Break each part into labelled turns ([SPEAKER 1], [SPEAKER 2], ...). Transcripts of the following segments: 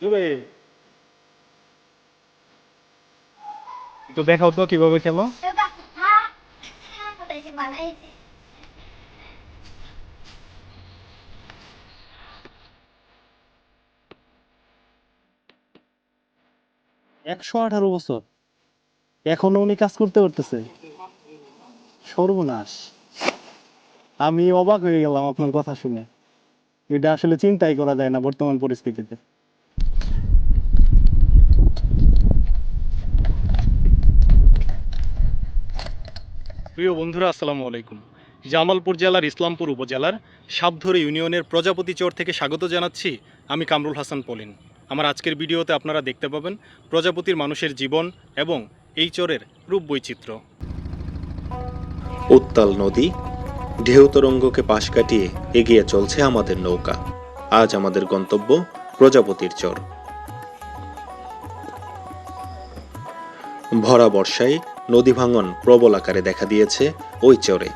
[SPEAKER 1] জুবে তো দেখাও তো কীভাবে খেলো। একশো আঠারো বছর। এখনও উনি কাজ করতে পারতেছে? সর্বনাশ। আমি অবাক হয়ে গেলাম আপনার কথা শুনে। এটা আসলে চিন্তাই করা যায় না বর্তমান পরিস্থিতিতে। প্রিয় বন্ধুরা, আসসালামু আলাইকুম। জামালপুর জেলার ইসলামপুর উপজেলার সাবধরে ইউনিয়নের প্রজাপতি চর থেকে স্বাগত জানাচ্ছি আমি কামরুল হাসান পলিন। আমার আজকের ভিডিওতে আপনারা দেখতে পাবেন প্রজাপতির মানুষের জীবন এবং এই চরের রূপ বৈচিত্র্য।
[SPEAKER 2] উত্তাল নদী, ঢেউ তরঙ্গকে পাশ কাটিয়ে এগিয়ে চলছে আমাদের নৌকা। আজ আমাদের গন্তব্য প্রজাপতির চর। ভরা বর্ষায় নদী ভাঙন প্রবল আকারে দেখা দিয়েছে ওই চরে।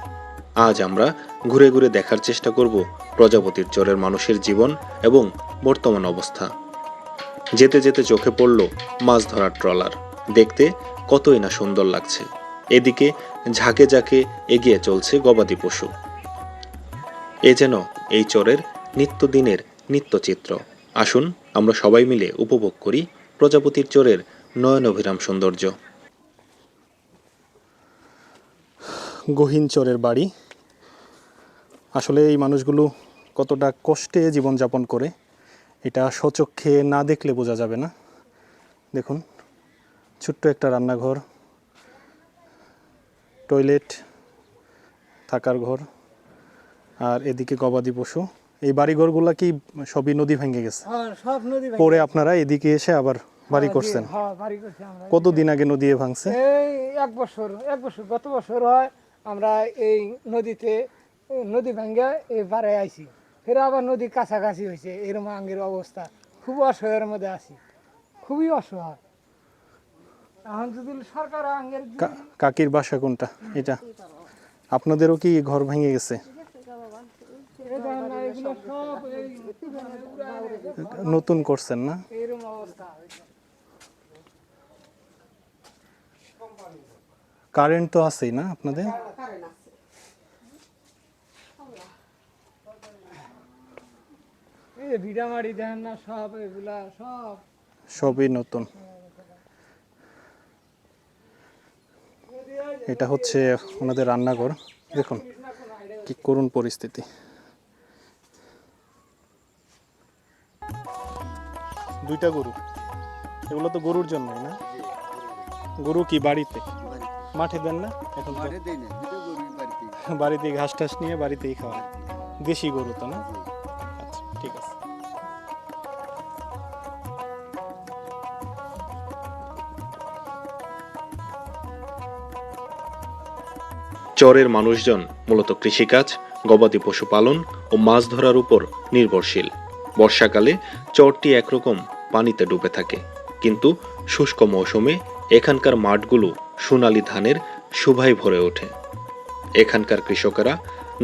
[SPEAKER 2] আজ আমরা ঘুরে ঘুরে দেখার চেষ্টা করব প্রজাপতির চরের মানুষের জীবন এবং বর্তমান অবস্থা। যেতে যেতে চোখে পড়ল মাছ ধরার ট্রলার। দেখতে কতই না সুন্দর লাগছে। এদিকে ঝাঁকে ঝাঁকে এগিয়ে চলছে গবাদি পশু। এ যেন এই চরের নিত্যদিনের নিত্যচিত্র। আসুন আমরা সবাই মিলে উপভোগ করি প্রজাপতির চরের নয়নভিরাম সৌন্দর্য।
[SPEAKER 1] গহীন চরের বাড়ি। আসলে এই মানুষগুলো কতটা কষ্টে জীবনযাপন করে এটা সচক্ষে না দেখলে বোঝা যাবে না। দেখুন ছোট্ট একটা রান্নাঘর টয়লেট থাকার ঘর আর এদিকে গবাদি পশু। এই বাড়িঘরগুলা কি সবই নদী ভেঙে গেছে?
[SPEAKER 3] হ্যাঁ
[SPEAKER 1] পরে আপনারা এদিকে এসে আবার বাড়ি
[SPEAKER 3] হ্যাঁ,
[SPEAKER 1] করছেন।
[SPEAKER 3] হ্যাঁ
[SPEAKER 1] কতদিন আগে নদী ভাঙছে?
[SPEAKER 3] এক বছর এক বছর গত বছর হয়। আমরা এই নদীতে নদী ভেঙে এই বাড়ে আইছি। ফের আবার নদী কাছাকাছি হয়েছে এরকম আঙ্গের অবস্থা। খুব অসহায়ের মধ্যে আছি। খুবই অসহায়। এখন যদি সরকার আঙ্গের
[SPEAKER 1] কাকির বাসা কোনটা? এটা। আপনাদেরও কি ঘর ভেঙে গেছে? নতুন করছেন না?
[SPEAKER 3] এরকম অবস্থা।
[SPEAKER 1] কারেন্ট তো আছেই না আপনাদের?
[SPEAKER 3] ভিটামারি দেখেন না সব এগুলা সব।
[SPEAKER 1] সবই নতুন। এটা হচ্ছে ওনাদের রান্নাঘর। দেখুন কি করুণ পরিস্থিতি। দুইটা গরু। এগুলো তো গরুর জন্যই না? গরু কি বাড়িতে? মাঠে দেন না? এখন তো
[SPEAKER 4] বাড়িতে
[SPEAKER 1] বাড়িতে ঘাস টাস নিয়ে বাড়িতেই খাওয়া দেশি গরু তো না? আচ্ছা ঠিক আছে।
[SPEAKER 2] চরের মানুষজন মূলত কৃষিকাজ গবাদি পশুপালন ও মাছ ধরার উপর নির্ভরশীল। বর্ষাকালে চরটি একরকম পানিতে ডুবে থাকে। কিন্তু শুষ্ক মৌসুমে এখানকার মাঠগুলো সোনালী ধানের শুভায় ভরে ওঠে। এখানকার কৃষকেরা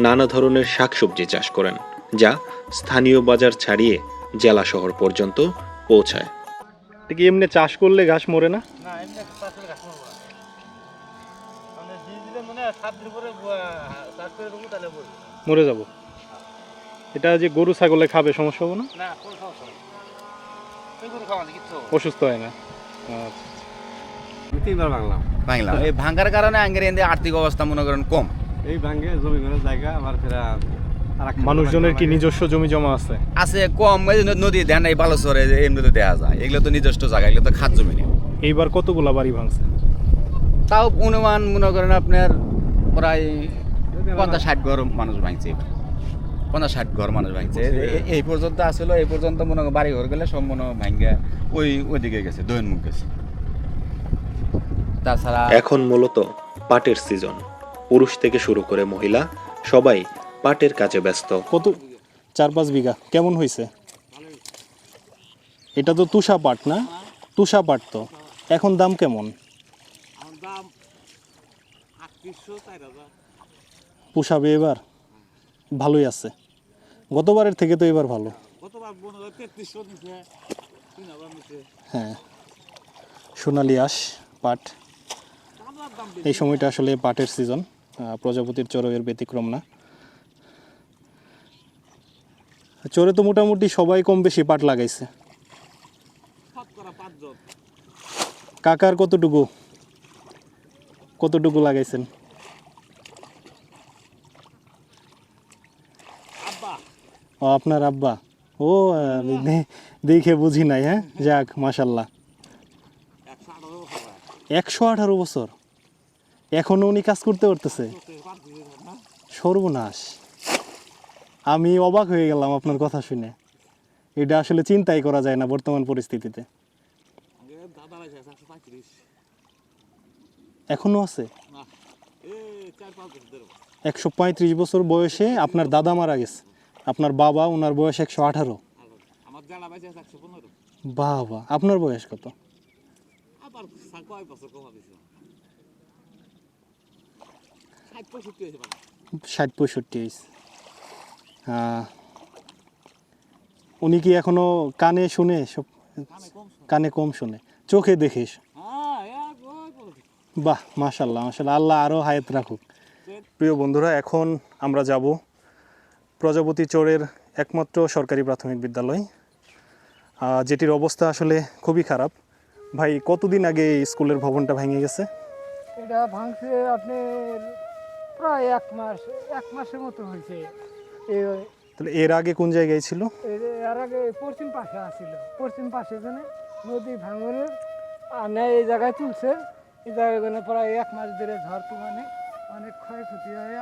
[SPEAKER 2] নানা ধরনের শাকসবজি চাষ করেন যা স্থানীয় বাজার ছাড়িয়ে জেলা শহর পর্যন্ত পৌঁছায়।
[SPEAKER 1] কি এমনি চাষ করলে ঘাস মরে না?
[SPEAKER 5] না। মানে মনে।
[SPEAKER 1] মরে যাব। এটা যে গরু ছাগলে খাবে সমস্যা হবে না?
[SPEAKER 5] না কোনো সমস্যা নেই এই গরু খাওয়া কিচ্ছু হবে না।
[SPEAKER 1] অসুস্থ হয় না। আচ্ছা
[SPEAKER 4] তিনবার বাংলাম
[SPEAKER 6] বাংলা। এই ভাঙ্গার কারণে আঙ্গের এদের আর্থিক অবস্থা মনে করেন কম।
[SPEAKER 4] এই ভাঙ্গে জমি ঘরের জায়গা আবার ফেরা
[SPEAKER 1] মানুষজনের কি নিজস্ব জমি জমা আছে?
[SPEAKER 6] আছে কম এই নদী দেন এই বালুচরে যে এমনিতে দেওয়া যায়। এগুলো তো নিজস্ব জায়গা এগুলো তো খাত জমি নেই।
[SPEAKER 1] এইবার কতগুলা বাড়ি ভাঙছে?
[SPEAKER 6] তাও অনুমান মনে করেন আপনার প্রায় পঞ্চাশ ষাট ঘর মানুষ ভাঙছে এবার। পঞ্চাশ ষাট ঘর মানুষ ভাঙছে। এই পর্যন্ত আসলে এই পর্যন্ত মনে বাড়ি ঘর গেলে সব মনে ভাঙ্গা ওই ওইদিকে গেছে দৈন মুখ গেছে। তাছাড়া
[SPEAKER 2] এখন মূলত পাটের সিজন। পুরুষ থেকে শুরু করে মহিলা সবাই পাটের কাজে ব্যস্ত।
[SPEAKER 1] কত? চার পাঁচ বিঘা। কেমন হয়েছে এটা তো তুষা পাট না? তুষা পাট তো। এখন দাম কেমন? পুষাবে এবার? ভালোই আছে। গতবারের থেকে তো এবার ভালো। হ্যাঁ। সোনালি আঁশ পাট। এই সময়টা আসলে পাটের সিজন প্রজাপতির চড়ো এর ব্যতিক্রম না। চোরে তো মোটামুটি সবাই কম বেশি পাট লাগাইছে। কাকার কতটুকু? কতটুকু লাগাইছেন? ও, আপনার আব্বা। ও দেখে বুঝি নাই হ্যাঁ? যাক মাশাল্লাহ একশো আঠারো বছর। এখনও উনি কাজ করতে পারতেছে? সর্বনাশ। আমি অবাক হয়ে গেলাম আপনার কথা শুনে। এটা আসলে চিন্তাই করা যায় না বর্তমান পরিস্থিতিতে। এখনও আছে? একশো পঁয়ত্রিশ বছর বয়সে আপনার দাদা মারা গেছে। আপনার বাবা, ওনার বয়স একশো আঠারো। বাবা, আপনার বয়স কত
[SPEAKER 5] আবার কয় বছর কমা দিছে ষাট পঁয়ষট্টি
[SPEAKER 1] হ্যাঁ। উনি কি এখনও কানে শুনে সব
[SPEAKER 5] কানে কম শোনে।
[SPEAKER 1] চোখে দেখে
[SPEAKER 5] হ্যাঁ এক ওই বলে।
[SPEAKER 1] বাহ মাশাল্লাহ মাশাল্লাহ আল্লাহ আরও হায়াত রাখুক। প্রিয় বন্ধুরা এখন আমরা যাব প্রজাপতি চোরের একমাত্র সরকারি প্রাথমিক বিদ্যালয়। যেটির অবস্থা আসলে খুবই খারাপ। ভাই কতদিন আগে এই স্কুলের ভবনটা ভেঙে গেছে?
[SPEAKER 3] এটা ভাঙছে আপনার প্রায় এক মাস এক মাসের মতো হয়েছে।
[SPEAKER 1] তাহলে এর আগে কোন জায়গায় ছিল?
[SPEAKER 3] এর আগে পশ্চিম পাশে আসছিল পশ্চিম পাশে জন্য নদী ভাঙনের আনে এই জায়গায় তুলছে। এই জন্য প্রায় এক মাস ধরে ঝড় তুমানে অনেক ক্ষয়ক্ষতি হয়ে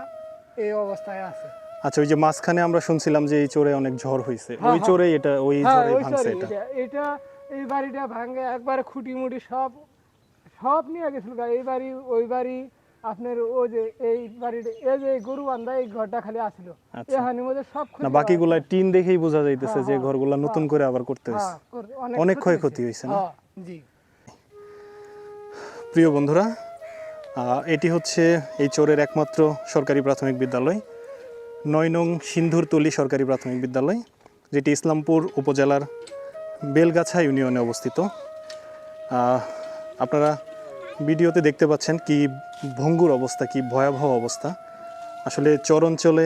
[SPEAKER 3] এই অবস্থায় আছে।
[SPEAKER 1] আচ্ছা ওই যে মাঝখানে আমরা শুনছিলাম যে এই চোরে অনেক ঝড় হয়েছে
[SPEAKER 3] হ্যাঁ,
[SPEAKER 1] ওই
[SPEAKER 3] হ্যাঁ।
[SPEAKER 1] চোরে এটা ওই
[SPEAKER 3] হ্যাঁ
[SPEAKER 1] ঝড়ে ভাঙছে এটা।
[SPEAKER 3] এটা। এটা এই বাড়িটা ভাঙে একবারে খুঁটি মুটি সব সব নিয়ে গেছিল এই বাড়ি ওই বাড়ি আপনার ও যে এই বাড়িটা এই যে গরু বান্ধা এই ঘরটা খালি আসলো।
[SPEAKER 1] আচ্ছা।
[SPEAKER 3] এখানের মধ্যে সব
[SPEAKER 1] না
[SPEAKER 3] ক্ষতি
[SPEAKER 1] বাকিগুলা টিন দেখেই বোঝা যাইতেছে
[SPEAKER 3] হ্যাঁ,
[SPEAKER 1] যে
[SPEAKER 3] হ্যাঁ,
[SPEAKER 1] ঘরগুলা নতুন করে আবার করতে হয়েছে
[SPEAKER 3] হ্যাঁ,
[SPEAKER 1] অনেক ক্ষয়ক্ষতি হয়েছে। না?
[SPEAKER 3] হ্যাঁ, জি।
[SPEAKER 1] প্রিয় বন্ধুরা এটি হচ্ছে এই চোরের একমাত্র সরকারি প্রাথমিক বিদ্যালয় নয় নং সিন্ধুরতলি সরকারি প্রাথমিক বিদ্যালয় যেটি ইসলামপুর উপজেলার বেলগাছা ইউনিয়নে অবস্থিত। আপনারা ভিডিওতে দেখতে পাচ্ছেন কি ভঙ্গুর অবস্থা, কি ভয়াবহ অবস্থা। আসলে চর অঞ্চলে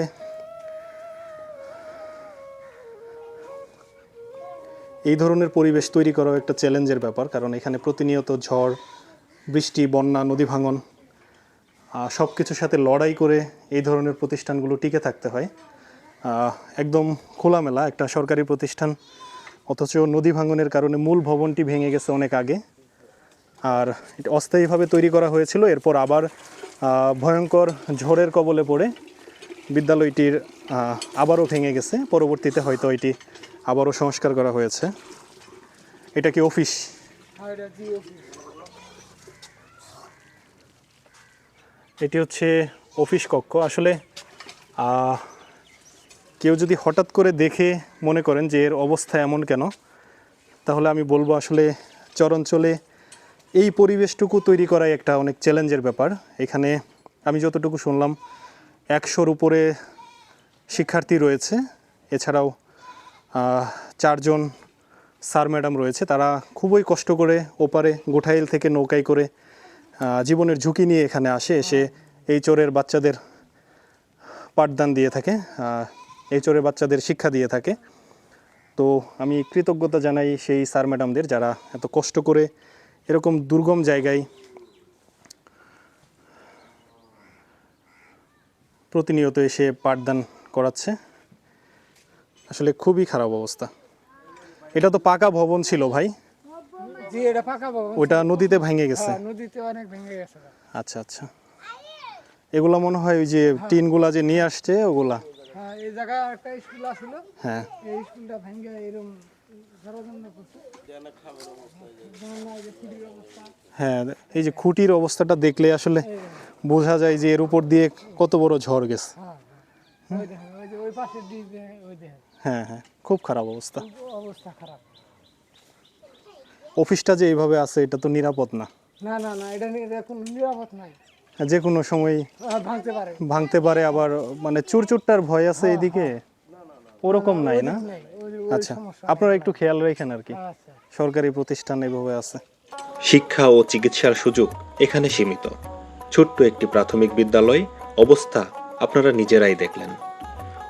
[SPEAKER 1] এই ধরনের পরিবেশ তৈরি করাও একটা চ্যালেঞ্জের ব্যাপার, কারণ এখানে প্রতিনিয়ত ঝড়, বৃষ্টি, বন্যা, নদী ভাঙন সব কিছুর সাথে লড়াই করে এই ধরনের প্রতিষ্ঠানগুলো টিকে থাকতে হয়। একদম খোলামেলা একটা সরকারি প্রতিষ্ঠান, অথচ নদী ভাঙনের কারণে মূল ভবনটি ভেঙে গেছে অনেক আগে। আর এটা অস্থায়ীভাবে তৈরি করা হয়েছিল। এরপর আবার ভয়ঙ্কর ঝড়ের কবলে পড়ে বিদ্যালয়টির আবারও ভেঙে গেছে। পরবর্তীতে হয়তো এটি আবারও সংস্কার করা হয়েছে। এটা কি অফিস?
[SPEAKER 3] হ্যাঁ, এটা জি অফিস।
[SPEAKER 1] এটি হচ্ছে অফিস কক্ষ। আসলে কেউ যদি হঠাৎ করে দেখে মনে করেন যে এর অবস্থা এমন কেন তাহলে আমি বলব আসলে চরাঞ্চলে এই পরিবেশটুকু তৈরি করাই একটা অনেক চ্যালেঞ্জের ব্যাপার। এখানে আমি যতটুকু শুনলাম, একশোর উপরে শিক্ষার্থী রয়েছে। এছাড়াও চারজন স্যার ম্যাডাম রয়েছে। তারা খুবই কষ্ট করে ওপারে গোঠাইল থেকে নৌকায় করে জীবনের ঝুঁকি নিয়ে এখানে আসে, এসে এই চোরের বাচ্চাদের পাঠদান দিয়ে থাকে এই চোরের বাচ্চাদের শিক্ষা দিয়ে থাকে। তো আমি কৃতজ্ঞতা জানাই সেই স্যার ম্যাডামদের যারা এত কষ্ট করে এরকম দুর্গম জায়গায় প্রতিনিয়ত এসে পাঠদান করাচ্ছে। আসলে খুবই খারাপ অবস্থা। এটা তো পাকা ভবন ছিল ভাই।
[SPEAKER 3] জি এটা পাকা ভবন
[SPEAKER 1] ওটা নদীতে ভেঙে গেছে।
[SPEAKER 3] হ্যাঁ, নদীতে অনেক ভেঙে গেছে।
[SPEAKER 1] আচ্ছা আচ্ছা। এগুলা মনে হয় ওই যে টিনগুলা যে নিয়ে আসছে ওগুলা।
[SPEAKER 3] হ্যাঁ এই জায়গায় একটা স্কুল
[SPEAKER 1] হ্যাঁ।
[SPEAKER 3] এই স্কুলটা ভেঙে এরকম
[SPEAKER 1] হ্যাঁ এই যে খুঁটির অবস্থাটা দেখলে আসলে বোঝা যায় যে এর উপর দিয়ে কত বড় ঝড় গেছে।
[SPEAKER 3] হ্যাঁ হ্যাঁ।
[SPEAKER 1] হ্যাঁ হ্যাঁ খুব খারাপ অবস্থা।
[SPEAKER 3] অবস্থা খারাপ।
[SPEAKER 1] অফিসটা যে এইভাবে আছে এটা তো নিরাপদ না।
[SPEAKER 3] না না না এটা কোনো নিরাপদ নাই।
[SPEAKER 1] যে কোনো সময়
[SPEAKER 3] ভাঙতে পারে।
[SPEAKER 1] ভাঙতে পারে আবার মানে চুরচুরটার ভয় আছে এদিকে ওরকম নাই না? আচ্ছা আপনারা একটু খেয়াল রাখেন আর কি।
[SPEAKER 3] আচ্ছা।
[SPEAKER 1] সরকারি প্রতিষ্ঠান এভাবে আছে।
[SPEAKER 2] শিক্ষা ও চিকিৎসার সুযোগ এখানে সীমিত। ছোট্ট একটি প্রাথমিক বিদ্যালয় অবস্থা আপনারা নিজেরাই দেখলেন।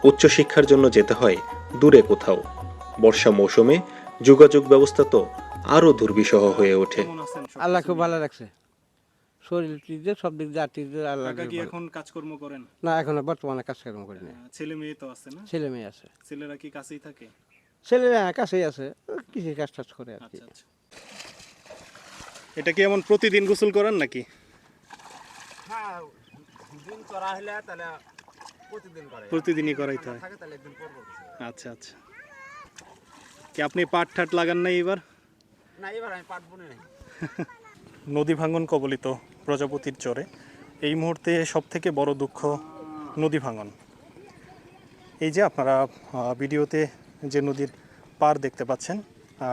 [SPEAKER 2] উচ্চশিক্ষার জন্য যেতে হয় দূরে কোথাও। বর্ষা মৌসুমে যোগাযোগ ব্যবস্থা তো আরও দুর্বিষহ হয়ে ওঠে।
[SPEAKER 4] আল্লাহ খুব ভালো রাখছে। শরীর টিজে সব দিক দিয়ে টিজে আল্লাহ
[SPEAKER 1] কাকা কি এখন কাজকর্ম করেন?
[SPEAKER 4] না এখন বর্তমানে কাজ কর্ম করি না
[SPEAKER 1] ছেলে মেয়ে তো আছে না?
[SPEAKER 4] ছেলে মেয়ে আছে।
[SPEAKER 1] ছেলেরা কি কাছেই থাকে?
[SPEAKER 4] ছেলে হ্যাঁ, কাছেই আছে কৃষি কাজ টাজ করে আর কি।
[SPEAKER 1] আচ্ছা আচ্ছা। এটা কি এমন প্রতিদিন গোসল করেন নাকি?
[SPEAKER 6] দিন করা হলে তাহলে প্রতিদিন করে
[SPEAKER 1] প্রতিদিনই করাইতে হয়
[SPEAKER 6] তাহলে। একদিন করব
[SPEAKER 1] আচ্ছা আচ্ছা। কি আপনি পাট ঠাট লাগান নাই এবার?
[SPEAKER 6] না এবার আমি পাট বুনে নাই।
[SPEAKER 1] নদী ভাঙন কবলিত প্রজাপতির চরে এই মুহূর্তে সব থেকে বড় দুঃখ নদী ভাঙন। এই যে আপনারা ভিডিওতে যে নদীর পার দেখতে পাচ্ছেন,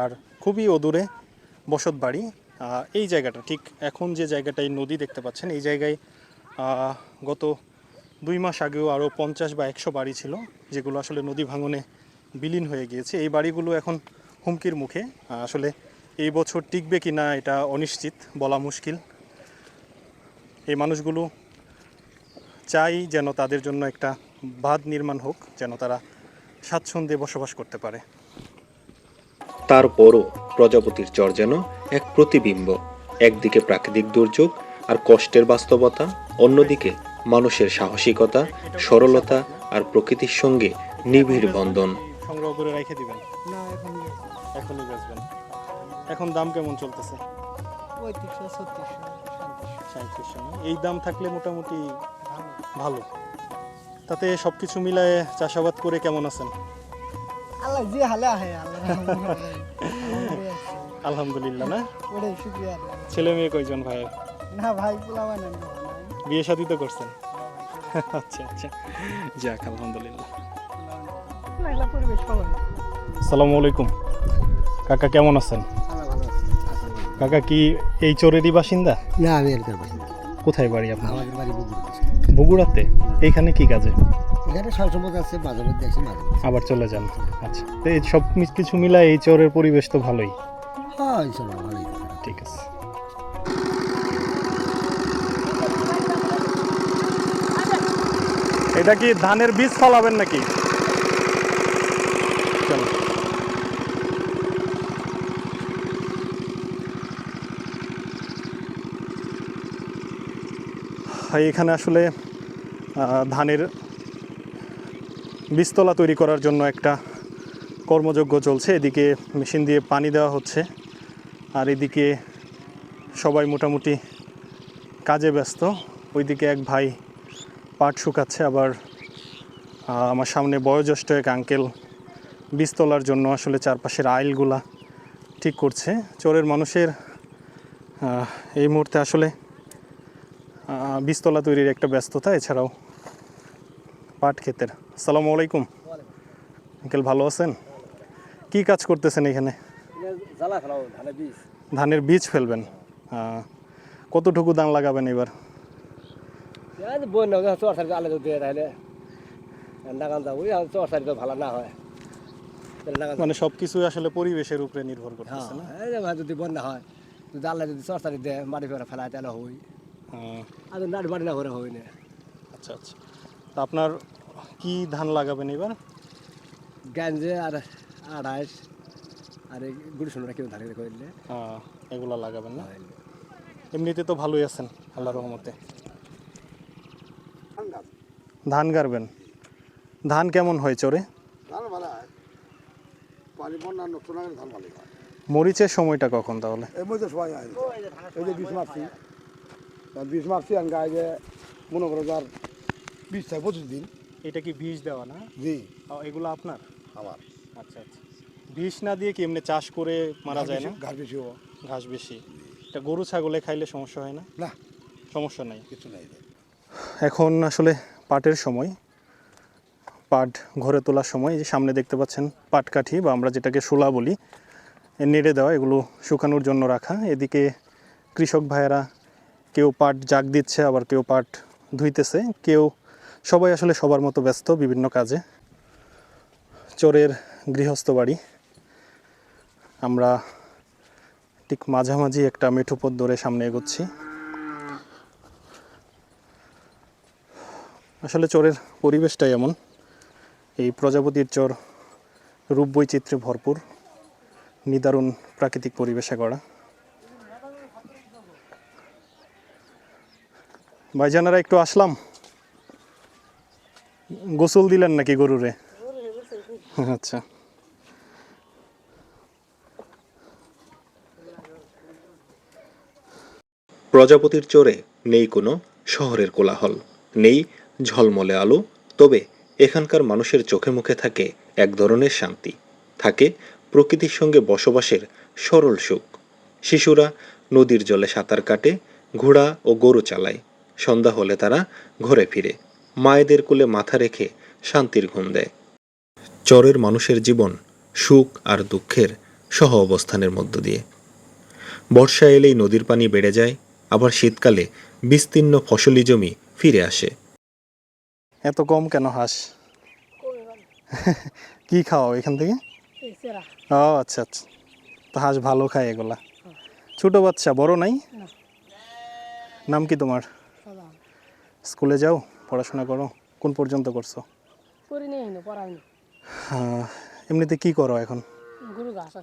[SPEAKER 1] আর খুবই অদূরে বসত বাড়ি। এই জায়গাটা, ঠিক এখন যে জায়গাটায় নদী দেখতে পাচ্ছেন, এই জায়গায় গত দুই মাস আগেও আরও পঞ্চাশ বা একশো বাড়ি ছিল, যেগুলো আসলে নদী ভাঙনে বিলীন হয়ে গিয়েছে। এই বাড়িগুলো এখন হুমকির মুখে। আসলে এই বছর টিকবে কি না এটা অনিশ্চিত, বলা মুশকিল। এই মানুষগুলো চাই যেন তাদের জন্য একটা বাঁধ নির্মাণ হোক, যেন তারা স্বাচ্ছন্দ্যে বসবাস করতে পারে।
[SPEAKER 2] তারপরও প্রজাপতির চর যেন এক প্রতিবিম্ব একদিকে প্রাকৃতিক দুর্যোগ আর কষ্টের বাস্তবতা অন্যদিকে মানুষের সাহসিকতা সরলতা আর প্রকৃতির সঙ্গে নিবিড় বন্ধন।
[SPEAKER 1] সংগ্রহ করে রেখে দিবেন।
[SPEAKER 3] না এখন
[SPEAKER 1] এখনই বেচবেন এখন দাম কেমন চলতেছে?
[SPEAKER 3] পঁয়ত্রিশশো ছত্রিশশো সাঁত্রিশশো।
[SPEAKER 1] সাঁত্রিশশো এই দাম থাকলে মোটামুটি ভালো। তাতে সব কিছু মিলায়ে চাষাবাদ করে কেমন আছেন?
[SPEAKER 3] আল্লাহ যে হালে আহে
[SPEAKER 1] আলহামদুলিল্লাহ না?
[SPEAKER 3] ওটাই শুক্রিয়া
[SPEAKER 1] ছেলে মেয়ে কয়জন ভাইয়ের
[SPEAKER 3] না ভাই
[SPEAKER 1] বিয়ে শাদি তো করছেন? আচ্ছা আচ্ছা। যাক আলহামদুলিল্লাহ। আসসালামু আলাইকুম। কাকা কেমন আছেন? কাকা কি এই চোরেরই বাসিন্দা?
[SPEAKER 7] না আমি এলাকার বাসিন্দা।
[SPEAKER 1] কোথায় বাড়ি আপনার?
[SPEAKER 7] আমাদের বাড়ি বগুড়া
[SPEAKER 1] বগুড়াতে? এইখানে কি কাজে?
[SPEAKER 7] এখানে সবসময় আছে মাঝে মধ্যে আছে মাঝে
[SPEAKER 1] আবার চলে যান? আচ্ছা। তো এই সব কিছু মিলায় এই চরের পরিবেশ তো ভালোই।
[SPEAKER 7] হ্যাঁ ইনশাল্লাহ ভালোই
[SPEAKER 1] ঠিক আছে। এটা কি ধানের বীজ ফলাবেন নাকি? চলো। আর এখানে আসলে ধানের বীজতলা তৈরি করার জন্য একটা কর্মযজ্ঞ চলছে। এদিকে মেশিন দিয়ে পানি দেওয়া হচ্ছে। আর এদিকে সবাই মোটামুটি কাজে ব্যস্ত। ওইদিকে এক ভাই পাট শুকাচ্ছে, আবার আমার সামনে বয়োজ্যেষ্ঠ এক আঙ্কেল বীজ তোলার জন্য আসলে চারপাশের আইলগুলা ঠিক করছে। চোরের মানুষের এই মুহূর্তে আসলে বীজতলা তৈরির একটা ব্যস্ততা এছাড়াও পাট ক্ষেতের। আসসালামু আলাইকুম। আঙ্কেল ভালো আছেন? কি কাজ করতেছেন এখানে?
[SPEAKER 7] ধানের বীজ
[SPEAKER 1] ফেলবেন। কতটুকু ধান লাগাবেন এবার?
[SPEAKER 7] হয়
[SPEAKER 1] মানে সব কিছুই আসলে পরিবেশের উপরে নির্ভর করতেছে না?
[SPEAKER 7] হ্যাঁ যদি বন্যা হয় যদি আল্লাহ যদি চর সারি দেয় মাটি ফেরা ফেলায় তাহলে
[SPEAKER 1] আহ,
[SPEAKER 7] আর যদি নাড়ি মাটি না করে হই না
[SPEAKER 1] আচ্ছা আচ্ছা। তা আপনার কি ধান লাগাবেন এবার?
[SPEAKER 7] গাঞ্জে আর আড়াইশ আর এই গুড়ি সোনা কেউ ধারে করলে
[SPEAKER 1] এগুলা লাগাবেন না? এমনিতে তো ভালোই আছেন আল্লাহ রহমতে। ধান গাড়বেন। ধান কেমন হয় চরে
[SPEAKER 8] ধান ভালো হয়। পানি বন্যা নষ্ট না গেলে ধান ভালো হয়।
[SPEAKER 1] মরিচের সময়টা কখন তাহলে?
[SPEAKER 8] মধ্যে সবাই হয়। এই যে বিষ মারছি আর বিষ মারছি আর গায়ে যে মনে করো যার বিষ থাকে পঁচিশ দিন।
[SPEAKER 1] এটা কি বীজ দেওয়া না?
[SPEAKER 8] জি।
[SPEAKER 1] এগুলো আপনার?
[SPEAKER 8] আমার।
[SPEAKER 1] আচ্ছা আচ্ছা। বিষ না দিয়ে কি এমনি চাষ করে মারা যায় না?
[SPEAKER 8] ঘাস বেশি
[SPEAKER 1] ঘাস বেশি। এটা গরু ছাগলে খাইলে সমস্যা হয় না?
[SPEAKER 8] না।
[SPEAKER 1] সমস্যা নাই?
[SPEAKER 8] কিছু নাই
[SPEAKER 1] এখন আসলে পাটের সময় পাট ঘরে তোলার সময় এই যে সামনে দেখতে পাচ্ছেন পাটকাঠি বা আমরা যেটাকে শোলা বলি নেড়ে দেওয়া এগুলো শুকানোর জন্য রাখা। এদিকে কৃষক ভাইয়েরা কেউ পাট জাগ দিচ্ছে, আবার কেউ পাট ধুইতেছে। কেউ, সবাই আসলে সবার মতো ব্যস্ত বিভিন্ন কাজে। চোরের গৃহস্থ বাড়ি। আমরা ঠিক মাঝামাঝি একটা মেঠো পথ ধরে সামনে এগোচ্ছি। আসলে চোরের পরিবেশটাই এমন। এই প্রজাপতির চর রূপ বৈচিত্র্যে ভরপুর, নিদারুণ প্রাকৃতিক পরিবেশে গড়া। ভাইজানারা একটু আসলাম। গোসল দিলেন নাকি গরুরে? আচ্ছা।
[SPEAKER 2] প্রজাপতির চোরে নেই কোনো শহরের কোলাহল, নেই ঝলমলে আলো, তবে এখানকার মানুষের চোখে মুখে থাকে এক ধরনের শান্তি। থাকে প্রকৃতির সঙ্গে বসবাসের সরল সুখ। শিশুরা নদীর জলে সাঁতার কাটে, ঘোড়া ও গরু চালায়। সন্ধ্যা হলে তারা ঘরে ফিরে। মায়েদের কোলে মাথা রেখে শান্তির ঘুম দেয়। চরের মানুষের জীবন সুখ আর দুঃখের সহ অবস্থানের মধ্য দিয়ে। বর্ষা এলেই নদীর পানি বেড়ে যায় আবার শীতকালে বিস্তীর্ণ ফসলি জমি ফিরে আসে।
[SPEAKER 1] এত কম কেন হাঁস? কি খাওয়াও এখান থেকে? ও আচ্ছা আচ্ছা। তো হাঁস ভালো খায় এগুলা। ছোট বাচ্চা বড় নাই? নাম কি তোমার? স্কুলে যাও পড়াশোনা করো কোন পর্যন্ত করছ?
[SPEAKER 3] করি নেই পড়াইনি
[SPEAKER 1] আহ, এমনিতে কি করো এখন?
[SPEAKER 3] গরু ঘাস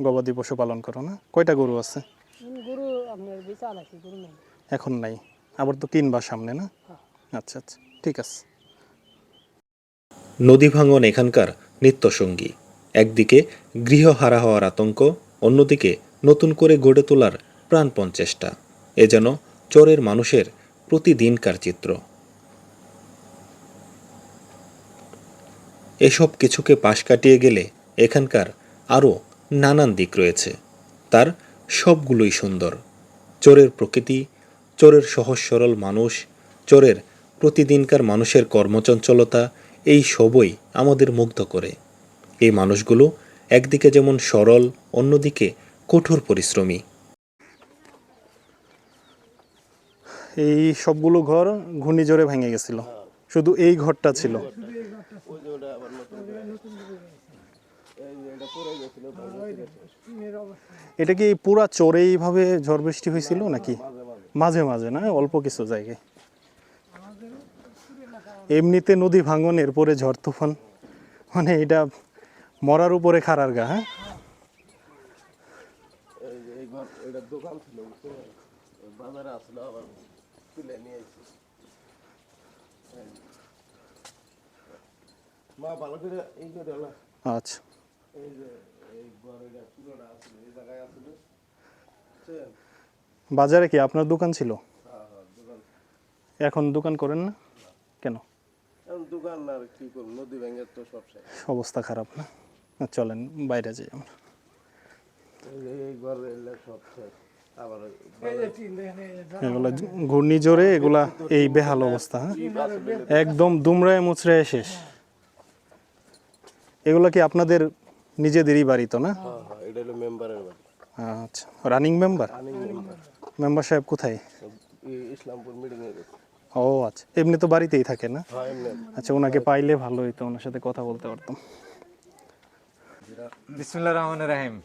[SPEAKER 1] গবাদি পশু পালন করো না? কয়টা গরু আছে?
[SPEAKER 3] গরু আপনার বেচা আছে গরু নেই।
[SPEAKER 1] এখন নাই। আবার তো কিনবা সামনে না?
[SPEAKER 3] হ্যাঁ।
[SPEAKER 1] আচ্ছা আচ্ছা ঠিক আছে।
[SPEAKER 2] নদী ভাঙন এখানকার নিত্যসঙ্গী। একদিকে গৃহহারা হওয়ার আতঙ্ক অন্যদিকে নতুন করে গড়ে তোলার প্রাণপণ চেষ্টা। এ যেন চরের মানুষের প্রতিদিনকার চিত্র। এসব কিছুকে পাশ কাটিয়ে গেলে এখানকার আরও নানান দিক রয়েছে। তার সবগুলোই সুন্দর। চোরের প্রকৃতি, চোরের সহজ সরল মানুষ, চোরের প্রতিদিনকার মানুষের কর্মচঞ্চলতা, এই সবই আমাদের মুগ্ধ করে। এই মানুষগুলো একদিকে যেমন সরল, অন্যদিকে কঠোর পরিশ্রমী।
[SPEAKER 1] এই সবগুলো ঘর ঘূর্ণিঝড়ে ভেঙে গেছিল। শুধু এই ঘরটা ছিল। এটা কি পুরা চরে এইভাবে ঝড় বৃষ্টি হয়েছিল নাকি? মাঝে মাঝে না, অল্প কিছু জায়গায়। এমনিতে নদী ভাঙন, এরপরে ঝড় তুফান। মানে এটা মরার উপরে খারার গা হ্যাঁ?
[SPEAKER 8] মা ভালো করে এই করে হলো
[SPEAKER 1] আচ্ছা
[SPEAKER 8] এই যে এই এটা পুরোটা আছে এই জায়গায় আছে
[SPEAKER 1] বাজারে কি আপনার দোকান ছিল? এখন দোকান করেন না? কেন?
[SPEAKER 8] এখন দোকান আর কি করব? নদী ভেঙে তো সব
[SPEAKER 1] অবস্থা খারাপ না না, চলেন বাইরে যাই আমরা।
[SPEAKER 8] এই ঘর এলে সব শেষ। আবার
[SPEAKER 3] এই যে টিন দেখেন এই যে
[SPEAKER 1] এগুলা ঘূর্ণিঝড়ে এগুলা এই বেহাল অবস্থা হ্যাঁ? একদম দুমড়ায় মুচড়ায় শেষ। এগুলা কি আপনাদের নিজেদেরই বাড়ি তো না?
[SPEAKER 8] হ্যাঁ হ্যাঁ এটা হলো মেম্বারের বাড়ি।
[SPEAKER 1] আচ্ছা রানিং মেম্বার মেম্বার সাহেব কোথায়?
[SPEAKER 8] ইসলামপুর মিটিং এ
[SPEAKER 1] ও আচ্ছা এমনি তো বাড়িতেই থাকে না?
[SPEAKER 8] হ্যাঁ
[SPEAKER 1] আচ্ছা ওনাকে পাইলে ভালো হইতো ওনার সাথে কথা বলতে পারতাম।
[SPEAKER 9] বিসমুল্লাহ রহমান রাহিম।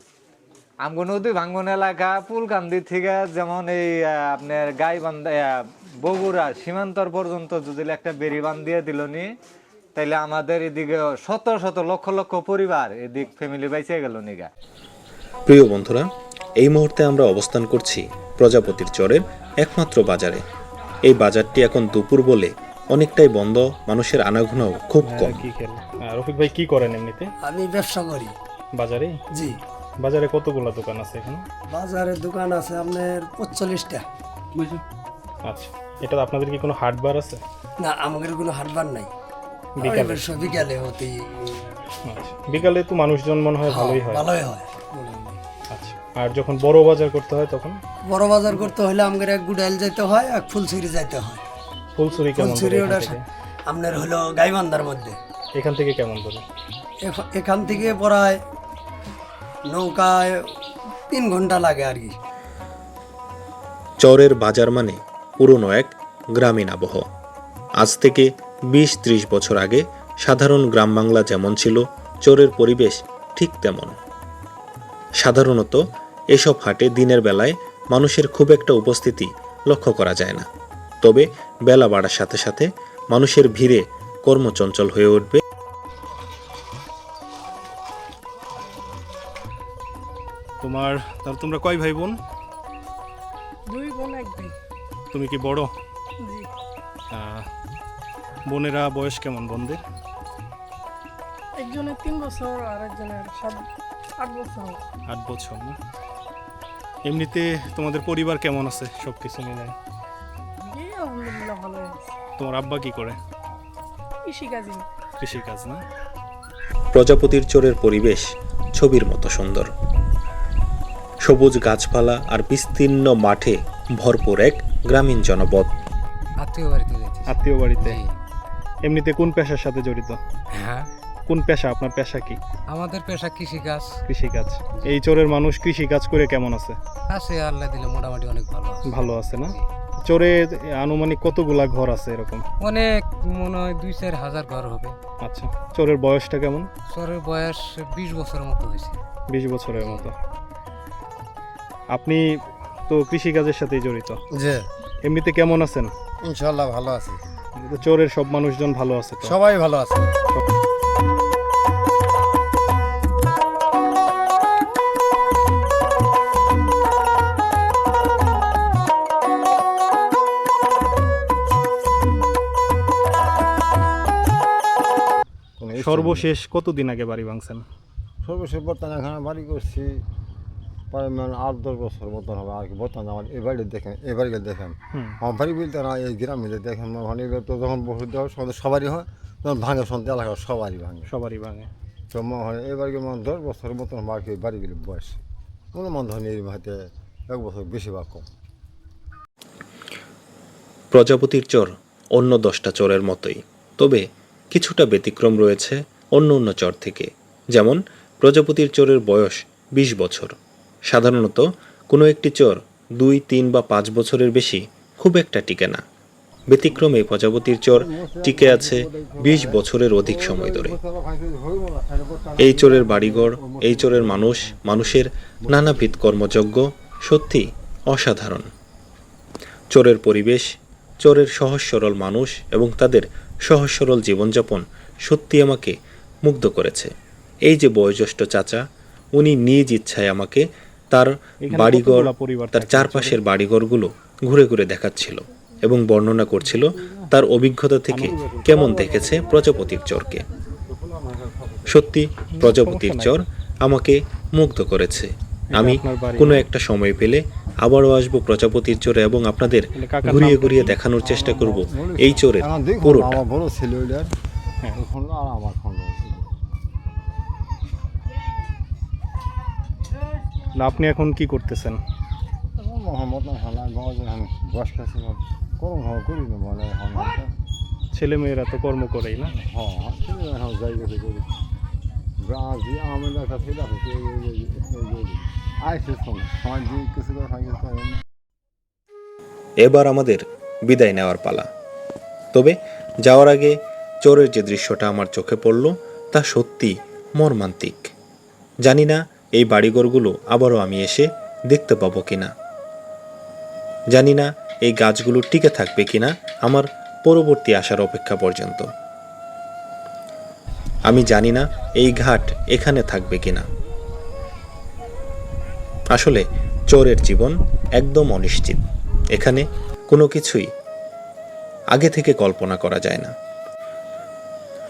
[SPEAKER 9] আমগো নদী ভাঙ্গন এলাকা পুলকান্দি থেকে যেমন এই আপনার গাইবান্ধা বগুড়া সীমান্তর পর্যন্ত যদি একটা বেরি বান দিয়ে দিল নি তাইলে আমাদের এদিকে শত শত লক্ষ লক্ষ পরিবার এদিক ফ্যামিলি বাইচে গেল নিগা।
[SPEAKER 2] প্রিয় বন্ধুরা এই মুহূর্তে আমরা অবস্থান করছি প্রজাপতির চরের একমাত্র বাজারে। এই বাজারটি এখন দুপুর বলে অনেকটাই বন্ধ মানুষের আনাগোনাও খুব কম।
[SPEAKER 1] কি রফিক ভাই কি করেন এমনিতে?
[SPEAKER 10] আমি ব্যবসা করি।
[SPEAKER 1] বাজারে?
[SPEAKER 10] জি।
[SPEAKER 1] বাজারে কতগুলো দোকান আছে এখানে?
[SPEAKER 10] বাজারে দোকান আছে আপনার পঁচল্লিশটা।
[SPEAKER 1] আচ্ছা এটা আপনাদের কি কোনো হাটবার আছে?
[SPEAKER 10] না আমাদের কোনো হাটবার নাই।
[SPEAKER 1] বিকালে?
[SPEAKER 10] সব বিকালে হতেই
[SPEAKER 1] আচ্ছা বিকালে তো মানুষজন মনে হয় ভালোই হয়।
[SPEAKER 10] ভালোই হয়।
[SPEAKER 1] আচ্ছা আর যখন বড় বাজার করতে হয় তখন?
[SPEAKER 10] বড় বাজার করতে হলে আমাদের এক গুডাইল যাইতে হয় এক ফুলছড়ি যাইতে হয়।
[SPEAKER 1] ফুলছুরি কেমন
[SPEAKER 10] ফুলছড়ি
[SPEAKER 1] দূরে
[SPEAKER 10] ওটা আপনার হলো গাইবান্ধার মধ্যে।
[SPEAKER 1] এখান থেকে কেমন দূরে
[SPEAKER 10] এখান থেকে প্রায় নৌকায় তিন ঘণ্টা লাগে আর কি।
[SPEAKER 2] চরের বাজার মানে পুরনো এক গ্রামীণ আবহ। আজ থেকে বিশ ত্রিশ বছর আগে সাধারণ গ্রাম বাংলা যেমন ছিল, চরের পরিবেশ ঠিক তেমন। সাধারণত এসব হাটে দিনের বেলায় মানুষের খুব একটা উপস্থিতি লক্ষ্য করা যায় না। তবে বেলা বাড়ার সাথে সাথে মানুষের ভিড়ে কর্মচঞ্চল হয়ে উঠবে
[SPEAKER 1] তোমার তাহলে তোমরা কয় ভাই বোন
[SPEAKER 3] দুই বোন এক ভাই।
[SPEAKER 1] তুমি কি বড়?
[SPEAKER 3] জি।
[SPEAKER 1] বোনেরা বয়স কেমন বোনদের
[SPEAKER 3] একজনের তিন বছর আর একজনের সাত আট বছর।
[SPEAKER 1] আট বছর না? এমনিতে তোমাদের পরিবার কেমন আছে সব কিছু মিলে
[SPEAKER 3] আলহামদুলিল্লাহ ভালো আছে।
[SPEAKER 1] তোমার আব্বা কি করে?
[SPEAKER 3] কৃষিকাজী
[SPEAKER 1] কৃষিকাজ না?
[SPEAKER 2] প্রজাপতির চোরের পরিবেশ ছবির মতো সুন্দর। সবুজ গাছপালা আর বিস্তীর্ণ মাঠে ভরপুর এক গ্রামীণ জনপদ।
[SPEAKER 4] আত্মীয় বাড়িতে
[SPEAKER 1] আত্মীয় বাড়িতে? এমনিতে কোন পেশার সাথে জড়িত?
[SPEAKER 4] হ্যাঁ।
[SPEAKER 1] কোন পেশা? আপনার পেশা কি?
[SPEAKER 4] আমাদের পেশা কৃষিকাজ।
[SPEAKER 1] কৃষিকাজ। এই চোরের মানুষ কৃষিকাজ করে কেমন আছে?
[SPEAKER 4] আছে আল্লাহ দিলে মোটামুটি অনেক ভালো
[SPEAKER 1] ভালো আছে না? চোরে আনুমানিক কতগুলা ঘর আছে এরকম?
[SPEAKER 4] অনেক মনে হয় দুই চার হাজার ঘর হবে।
[SPEAKER 1] আচ্ছা চোরের বয়সটা কেমন?
[SPEAKER 4] চোরের বয়স বিশ বছরের মতো হয়েছে।
[SPEAKER 1] বিশ বছরের মতো। আপনি তো কৃষিকাজের সাথে জড়িত।
[SPEAKER 8] যে
[SPEAKER 1] এমনিতে কেমন আছেন?
[SPEAKER 8] ইনশাল্লাহ ভালো আছি।
[SPEAKER 1] চোরের সব মানুষজন ভালো আছে তো?
[SPEAKER 8] সবাই ভালো আছে।
[SPEAKER 1] সর্বশেষ কতদিন আগে বাড়ি ভাঙছেন?
[SPEAKER 8] সর্বশেষ বর্তমানে এখানে বাড়ি করছি প্রায় মানে আট দশ বছর মতন হবে আর কি বর্তমানে আমার এই বাড়ি দেখেন বাড়িকে দেখেন। আমার বাড়ি বলতে না এই গ্রামে যে দেখেন মানে এবার তো যখন বসে দেওয়া সবাই সবারই হয় তখন ভাঙে সন্ধ্যে এলাকা সবারই ভাঙে।
[SPEAKER 1] সবারই ভাঙে।
[SPEAKER 8] তো মনে হয় এবারকে মানে দশ বছরের মতন বাকি বাড়িগুলি বয়স। কোনো মনে হয় এই হয়তো এক বছর বেশি বা কম।
[SPEAKER 2] প্রজাপতির চর অন্য দশটা চরের মতোই তবে কিছুটা ব্যতিক্রম রয়েছে অন্য অন্য চর থেকে। যেমন প্রজাপতির চরের বয়স বিশ বছর। সাধারণত কোনো একটি চোর দুই, তিন বা পাঁচ বছরের বেশি খুব একটা টিকে না। ব্যতিক্রমে প্রজাপতির চোর টিকে আছে বিশ বছরের অধিক সময় ধরে। এই চোরের বাড়িঘর, এই চোরের মানুষ, মানুষের নানাবিধ কর্মযজ্ঞ সত্যি অসাধারণ। চোরের পরিবেশ, চোরের সহজ সরল মানুষ এবং তাদের সহজ সরল জীবনযাপন সত্যি আমাকে মুগ্ধ করেছে। এই যে বয়োজ্যেষ্ঠ চাচা, উনি নিজ ইচ্ছায় আমাকে তার বাড়িঘর তার চারপাশের বাড়িঘরগুলো ঘুরে ঘুরে দেখাচ্ছিল এবং বর্ণনা করছিল তার অভিজ্ঞতা থেকে কেমন দেখেছে প্রজাপতির চরকে। সত্যি প্রজাপতির চর আমাকে মুগ্ধ করেছে। আমি কোনো একটা সময় পেলে আবারও আসব প্রজাপতির চরে এবং আপনাদের ঘুরিয়ে ঘুরিয়ে দেখানোর চেষ্টা করব। এই চোরের
[SPEAKER 8] দেখুন,
[SPEAKER 2] পুরোটা।
[SPEAKER 1] না, আপনি এখন কি করতেছেন?
[SPEAKER 8] এখন মোহাম্মদ হালা গজ বস খাচ্ছি করি না বলে
[SPEAKER 1] ছেলে মেয়েরা তো কর্ম করেই না?
[SPEAKER 8] হ্যাঁ করি। একটা ছেলে আছে আইসে সময় কিছু হয়
[SPEAKER 2] এবার আমাদের বিদায় নেওয়ার পালা। তবে যাওয়ার আগে চোরের যে দৃশ্যটা আমার চোখে পড়ল তা সত্যি মর্মান্তিক। জানি না এই বাড়িঘরগুলো আবারও আমি এসে দেখতে পাবো কিনা। জানি না এই গাছগুলো টিকে থাকবে কিনা আমার পরবর্তী আসার অপেক্ষা পর্যন্ত। আমি জানি না এই ঘাট এখানে থাকবে কিনা। আসলে চোরের জীবন একদম অনিশ্চিত। এখানে কোনো কিছুই আগে থেকে কল্পনা করা যায় না।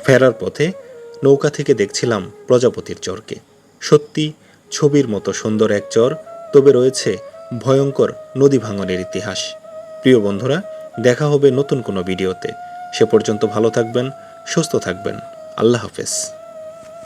[SPEAKER 2] ফেরার পথে নৌকা থেকে দেখছিলাম প্রজাপতির চরকে। সত্যি ছবির মতো সুন্দর এক চর, তবে রয়েছে ভয়ঙ্কর নদী ভাঙনের ইতিহাস। প্রিয় বন্ধুরা, দেখা হবে নতুন কোনো ভিডিওতে। সে পর্যন্ত ভালো থাকবেন, সুস্থ থাকবেন। আল্লাহ হাফেজ।